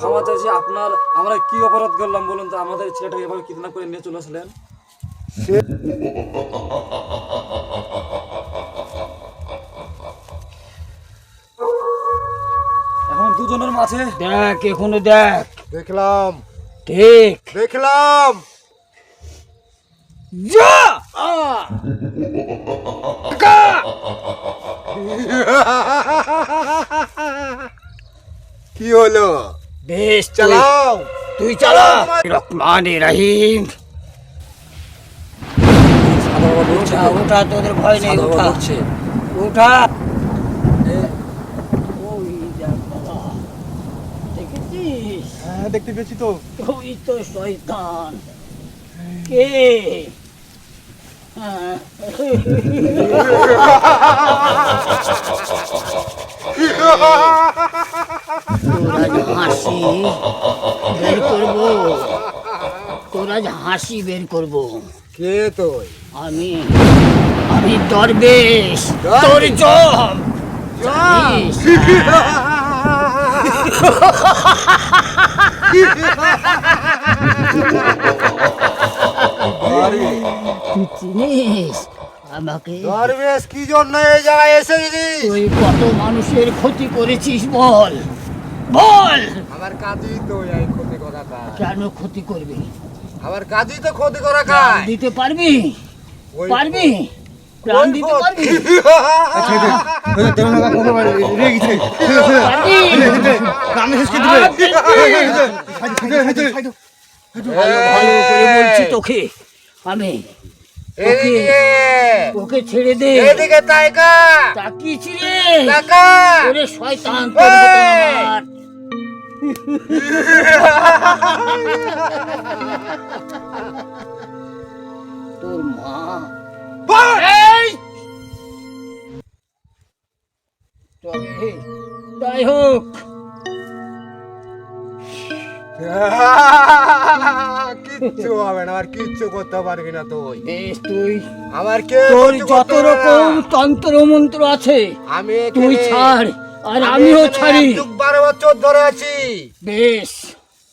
ক্ষমা চাইছি আপনার আমরা কি অপরাধ করলাম বলুন তো? আমাদের ছেলেটাকে এভাবে কিডন্যাপ করে নিয়ে চলে আসলেন? এখন দুজনের মাঝে দেখ এখনও দেখ। দেখলাম। ঠিক দেখলাম। যা! কি হলো? বেশ চালাও। তুই চালা। রহমান রাহিম। উঠা তোদের ভয় নেই। দেখেছিস? হ্যাঁ দেখতে পেয়েছি তো। ওই তো শয়তান। কে? হ্যাঁ। তোর হাসি বের করব তোর আজ হাসি বের করব। কে তুই আমি আমি দরবেশ? তোর জম চিনিস? আমাকে দরবেশ কি জন্য এই জায়গায় এসেছিস? তুই কত মানুষের ক্ষতি করেছিস বল বল। আমার কাজই তো এই ক্ষতি করা কাজ। কেন ক্ষতি করবি? আমার কাজই তো ক্ষতি করা কাজ। দিতে পারবি? পারবি? প্রাণ দিতে পারবি? ভালো ভালো করে বলছি তোকে আমি এদিকে ওকে ছেড়ে দে। এদিকে তাইকা তাকিয়েছি রে টাকা ওরে শয়তান তোর আমার। তোর মা! তবে যাই হোক। কিচ্ছু হবে না আর কিচ্ছু করতে পারবি না তুই। বেশ তুই আমার কে তোর যত রকম তন্ত্র মন্ত্র আছে আমি তুই ছাড় আর আমিও ছাড়ি। বারো বছর ধরে আছি। বেশ।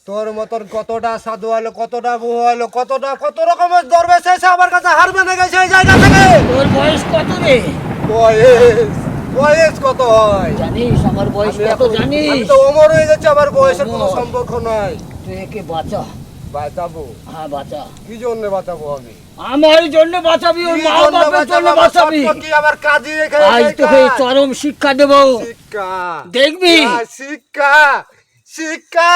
তোর মতন কতটা সাধু হলো কতটা বহু হলো কতটা কত রকমের দরবেশ এসে আমার কাছে হার মেনে গেছে এই জায়গা থেকে? তোর বয়স কত রে? বয়স বয়স কত হয়? জানিস আমার বয়স কত জানিস? আমি তো অমর হয়ে যাচ্ছে আমার বয়সের কোনো সম্পর্ক নাই। তুই একে বাঁচা। বাঁচাবো? হ্যাঁ বাঁচা। কি জন্য বাঁচাবো আমি? আমার জন্য বাঁচাবি ওর মা বাপের জন্য বাঁচাবি। আমার কাজই রেখে আজ তোকে চরম শিক্ষা দেব। শিক্ষা। দেখবি? শিক্ষা। শিক্ষা।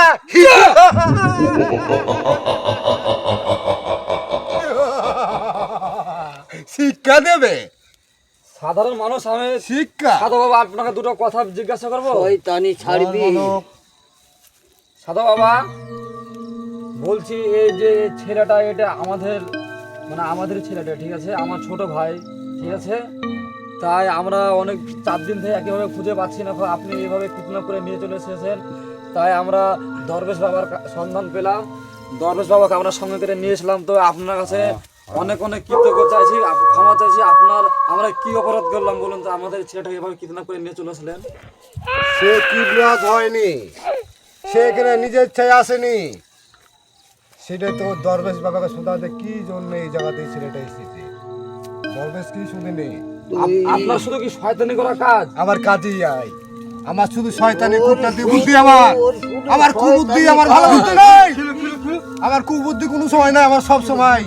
শিক্ষা দেবে? সাধারণ মানুষ আমি শিক্ষা। সাধু বাবা আপনাকে দুটো কথা জিজ্ঞাসা করব? শয়তানি ছাড়বি। সাধু বাবা বলছি এই যে ছেলেটা এটা আমাদের মানে আমাদের ছেলেটা ঠিক আছে? আমার ছোট ভাই ঠিক আছে? তাই আমরা অনেক চার দিন থেকে একেবারে খুঁজে পাচ্ছি না আপনি এইভাবে কিডন্যাপ করে নিয়ে চলে এসেছেন। তাই আমরা দরবেশ বাবার সন্ধান পেলাম। দরবেশ বাবাকে আমরা সঙ্গে করে নিয়ে এসলাম। তো আপনার কাছে অনেক অনেক কৃতজ্ঞ চাইছি ক্ষমা চাইছি। আপনার আমরা কি অপরাধ করলাম বলুন তো? আমাদের ছেলেটাকে এভাবে কিডন্যাপ করে নিয়ে চলে আসলেন সে কিডন্যাপ হয়নি। সে এখানে নিজের ইচ্ছায় আসেনি। সেটা তো দরবেশ বাবাকে শোধাতে কি জন্য এই জায়গাতে ছেলেটা এসেছে? দরবেশ কি শুনিনি আপ- আপনার শুধু কি শয়তানি করা কাজ? আমার কাজেই আয়। আমার শুধু শয়তানি কুটনাতি বুদ্ধি আমার। আমার কুবুদ্ধি আমার ভালো বুদ্ধি নাই। আমার কুবুদ্ধি কোনো সময় নাই আমার সব সময়।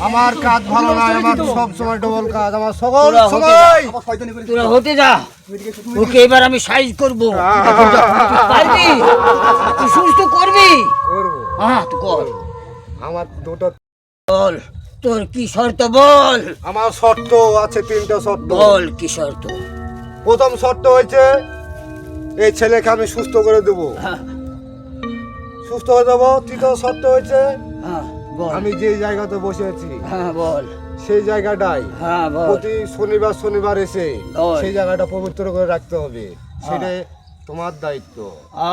আমার কাজ ভালো নাই আমার সব সময় ডবল কাজ আমার সকল সময়। তোরা হতে যা। ওকে এবার আমি সাইজ করব। পারবি। তুই সুস্থ করবি। হ্যাঁ কর আমার দুটো বল তোর কি শর্ত বল? আমার শর্ত আছে তিনটা শর্ত। বল কি শর্ত? প্রথম শর্ত হয়েছে এই ছেলেকে আমি সুস্থ করে দেবো। হ্যাঁ। সুস্থ হয়ে দেবো তৃতীয় শর্ত হয়েছে হ্যাঁ আমি যে জায়গাতে বসে আছি হ্যাঁ বল। সেই জায়গাটাই প্রতি শনিবার শনিবার এসে সেই জায়গাটা পবিত্র করে রাখতে হবে। সেটাই তোমার দায়িত্ব।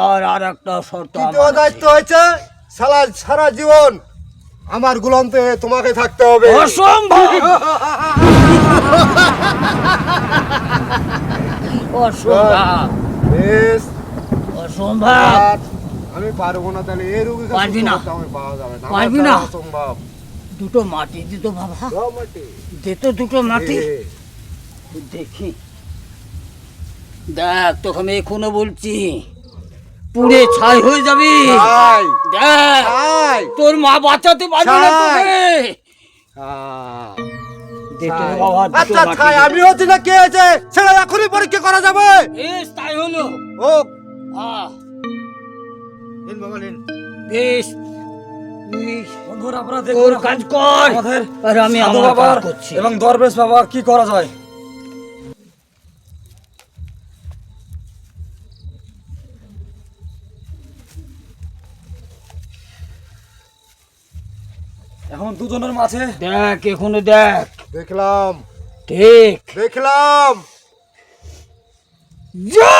আর আর একটা শর্ত দায়িত্ব হয়েছে সারা সারা জীবন আমার গুলামতে তোমাকে থাকতে হবে। অসম্ভব! অসম্ভব। বেশ। অসম্ভব। আমি পারব না তাহলে এই রুগীকে পারবি না? পাওয়া যাবে না। পারবি না? অসম্ভব। দুটো মাটি দিত বাবা। মাটি। দিত দুটো মাটি। দেখি। দেখ তোকে আমি এখনও বলছি। পুড়ে ছাই হয়ে যাবি। দেখ। তোর মা বাঁচাতে পারবে না তোকে। আচ্ছা ছাই আমি হচ্ছি না কে আছে? সেটা এখনই পরীক্ষা করা যাবে। বেশ তাই হলো। ও। নিন বাবা নিন। বেশ তোর কাজ কর। আর আমি সাধু আমার কাজ করছি। এবং দরবেশ বাবা কি করা যায়? এখন দুজনের মাঝে। দেখ এখনও দেখ। দেখলাম। ঠিক দেখলাম। যা!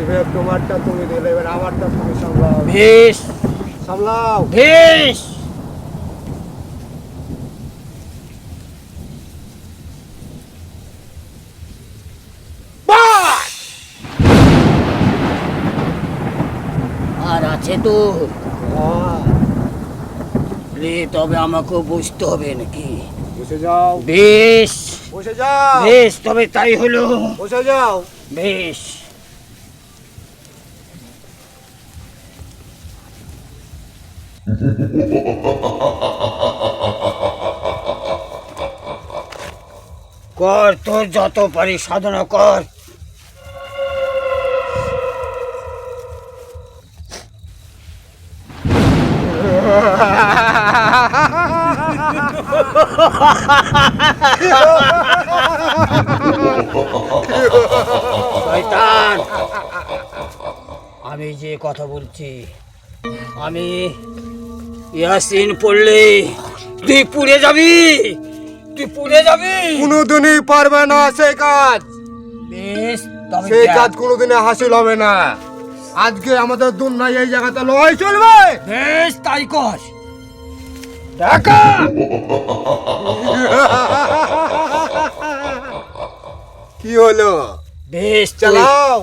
এবার তোমারটা তুমি দিলে এবার আমারটা তুমি সামলাও। বেশ। সামলাও। বেশ। বাস! আর আছে তো। রে তবে আমাকেও বুঝতে হবে নাকি? বসে যাও। বেশ। বসে যাও। বেশ তবে তাই হলো। বসে যাও। বেশ। কর তোর যত পারি সাধনা কর। শয়তান! আমি যে কথা বলছি আমি ইয়াসিন পড়লে তুই পুড়ে যাবি! তুই পুড়ে যাবি! কোনোদিনই পারবে না সেই কাজ। বেশ সেই কাজ কোনোদিনই হাসিল হবে না। আজকে আমাদের দুনিয়ায় এই জায়গাতে লড়াই চলবে বেশ তাই কর দেখা কি হলো বেশ চালাও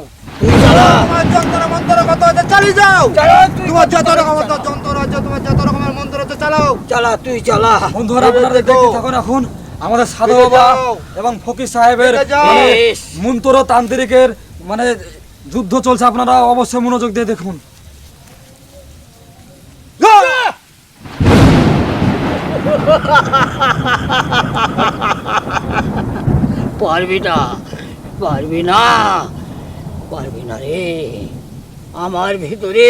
তোমার যন্ত্র মন্ত্র কত আছে চালিয়ে যাও চালা তুই তোমার যত চালা। রকমের যন্ত্র আছে তোমার যত রকমের মন্ত্র আছে চালাও চালা তুই চালা বন্ধুরা আপনারা দেখো। দেখতে থাকুন এখন আমাদের সাধু বাবা যাও। এবং ফকির সাহেবের যাও। মানে। মন্ত্র তান্ত্রিকের মানে যুদ্ধ চলছে আপনারা অবশ্যই মনোযোগ দিয়ে দেখুন। পারবি না পারবি না পারবি না রে। আমার ভিতরে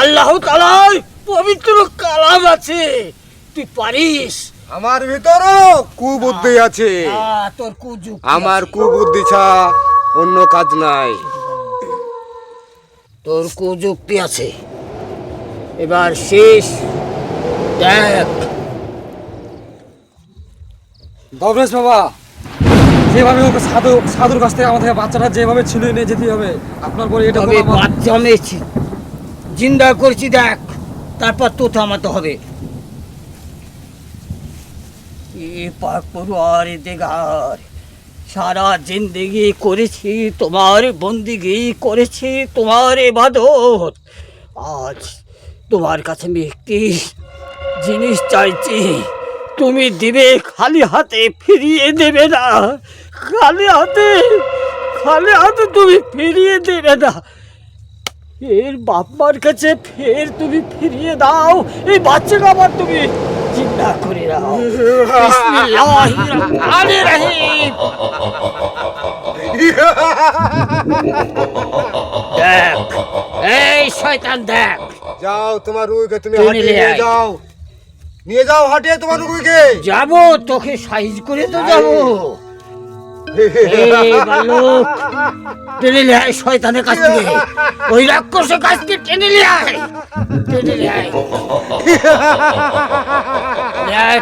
আল্লাহ তালার পবিত্র কালাম আছে। তুই পারিস? আমার ভিতরও কুবুদ্ধি আছে। তোর আমার কুবুদ্ধি ছা অন্য কাজ নাই। তোর কুযুক্তি আছে। এবার শেষ দেখ। দবরেশ বাবা যেভাবে ওকে সাধু সাধুর কাছ থেকে আমাদের বাচ্চাটা যেভাবে ছিল নিয়ে যেতে হবে আপনার পরে এটা তবে বাচ্চা মেয়েছি জিন্দা করছি দেখ তারপর তো থামাতে হবে। এ পাক পড়ুয়ার দেগার। সারা জিন্দগি করেছি, তোমার বন্দিগি করেছি, তোমার এবাদত আজ তোমার কাছে আমি একটি জিনিস চাইছি, তুমি দিবে, খালি হাতে ফিরিয়ে দেবে না। খালি হাতে খালি হাতে তুমি ফিরিয়ে দেবে না। এর বাপমার কাছে ফের তুমি ফিরিয়ে দাও, এই বাচ্চাকে আবার তুমি চিন্তা করে রহিম। দেখ এই শয়তান দেখ। যাও তোমার রুইকে তুমি হাটে নিয়ে যাও। নিয়ে যাও হাটে তোমার রুইকে। যাব তোকে সাইজ করে তো যাব। টেনে নিয়ে আয় শয়তানের কাছ থেকে। ওই রাক্ষসের কাছ থেকে টেনে নিয়ে আয়। টেনে নিয়ে আয়।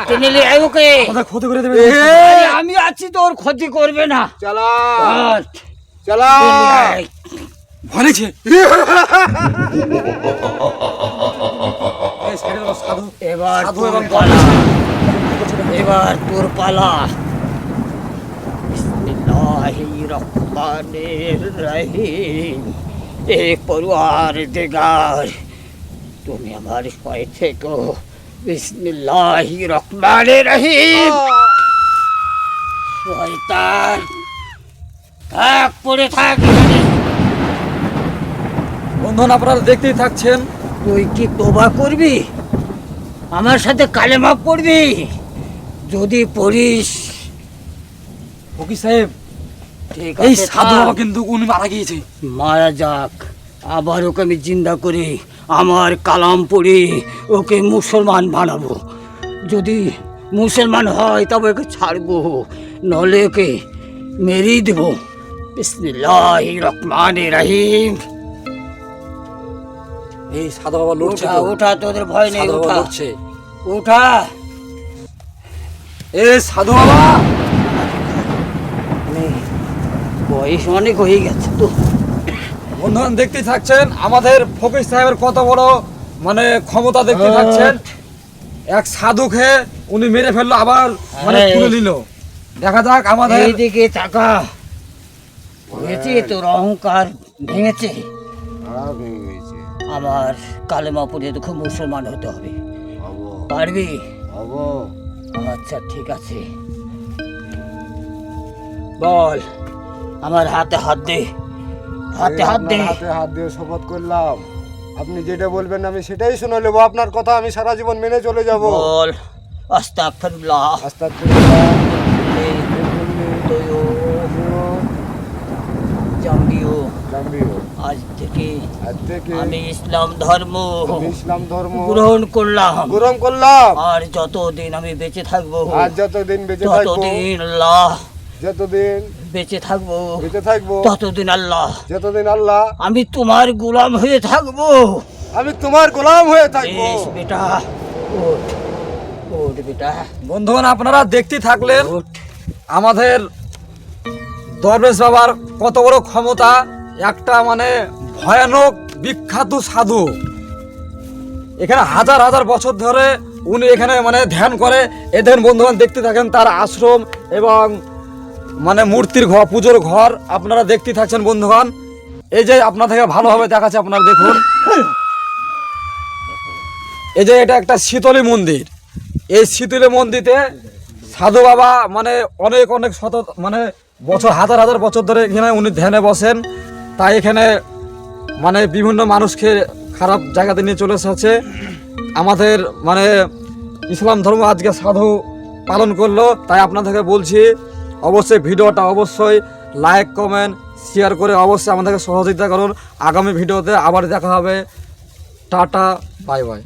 টেনে নিয়ে আয় ওকে। আমাদের ক্ষতি করে দেবে। আমি আছি তোর ক্ষতি করবে না। দাও, সাধু এবার তোর পালা। এবার তোর পালা। দিগার তুমি আমার থেকো। বিসমিল্লাহি রহিম। শয়তান থাক পড়ে থাক। বন্ধুগণ আপনারা দেখতেই থাকছেন। তুই কি তোবা করবি? আমার সাথে কালেমা পড়বি? যদি পড়িস। ফকির সাহেব এই সাধু বাবা কিন্তু উনি মারা গিয়েছে। মারা যাক আবার ওকে আমি জিন্দা করে আমার কালাম পড়ে ওকে মুসলমান বানাবো। যদি মুসলমান হয় তবে ওকে ছাড়বো নলে ওকে মেরেই দেবো। বিসমিল্লাহ রহমান রাহিম। এই সাধু বাবা লড়ছে ওঠা তোদের ভয় নেই ওঠা। ওঠা। এ সাধু বাবা মানে বয়স অনেক হয়ে গেছে তো। বন্ধুগণ দেখতেই থাকছেন আমাদের ফকির সাহেবের কত বড় মানে ক্ষমতা দেখতে। থাকছেন। এক সাধুকে উনি মেরে ফেলল আবার মানে হ্যাঁ। তুলে নিল। দেখা যাক আমাদের এইদিকে তাকা। হয়েছে তোর অহংকার ভেঙেছে। আমার কালেমা পড়ে তো খুব মুসলমান হতে হবে। পারবি? আচ্ছা ঠিক আছে। বল। আমার হাতে হাত দে। হাতে হাত দে। হাতে হাত দিয়ে শপথ করলাম। আপনি যেটা বলবেন আমি সেটাই শুনে নেব। আপনার কথা আমি সারা জীবন মেনে চলে যাব। বল। আস্তাগফিরুল্লাহ। আস্তে আস্তে তুইও জাম্বিও। জানবিও আজ থেকে আজ থেকে আমি ইসলাম ধর্ম ইসলাম ধর্ম গ্রহণ করলাম। গ্রহণ করলাম। আর যতদিন আমি বেঁচে থাকব আর যতদিন বেঁচে থাকব ততদিন আল্লাহ যতদিন বেঁচে থাকব। বেঁচে থাকব। ততদিন আল্লাহ যতদিন আল্লাহ। আমি তোমার গোলাম হয়ে থাকব। আমি তোমার গোলাম হয়ে থাকব। বেটা ওঠ ওঠ বেটা। বন্ধুগণ আপনারা দেখতে থাকলেন আমাদের দরবেশ বাবার কত বড় ক্ষমতা একটা মানে ভয়ানক বিখ্যাত সাধু। এখানে হাজার হাজার বছর ধরে উনি এখানে মানে ধ্যান করে। এদের বন্ধুগণ দেখতে থাকেন তার আশ্রম এবং মানে মূর্তির ঘর, পুজোর ঘর আপনারা দেখতে থাকছেন বন্ধুগণ। এই যে আপনার থেকে ভালোভাবে দেখাচ্ছে আপনারা দেখুন। এই যে এটা একটা শীতলী মন্দির। এই শীতলী মন্দিরে সাধু বাবা মানে অনেক অনেক শত মানে বছর, হাজার হাজার বছর ধরে এখানে উনি ধ্যানে বসেন। তাই এখানে মানে বিভিন্ন মানুষকে খারাপ জায়গাতে নিয়ে চলে এসেছে। আমাদের মানে ইসলাম ধর্ম আজকে সাধু পালন করল। তাই আপনাদেরকে বলছি অবশ্যই ভিডিওটা অবশ্যই লাইক কমেন্ট শেয়ার করে অবশ্যই আমাদেরকে সহযোগিতা করুন। আগামী ভিডিওতে আবার দেখা হবে। Tata bye bye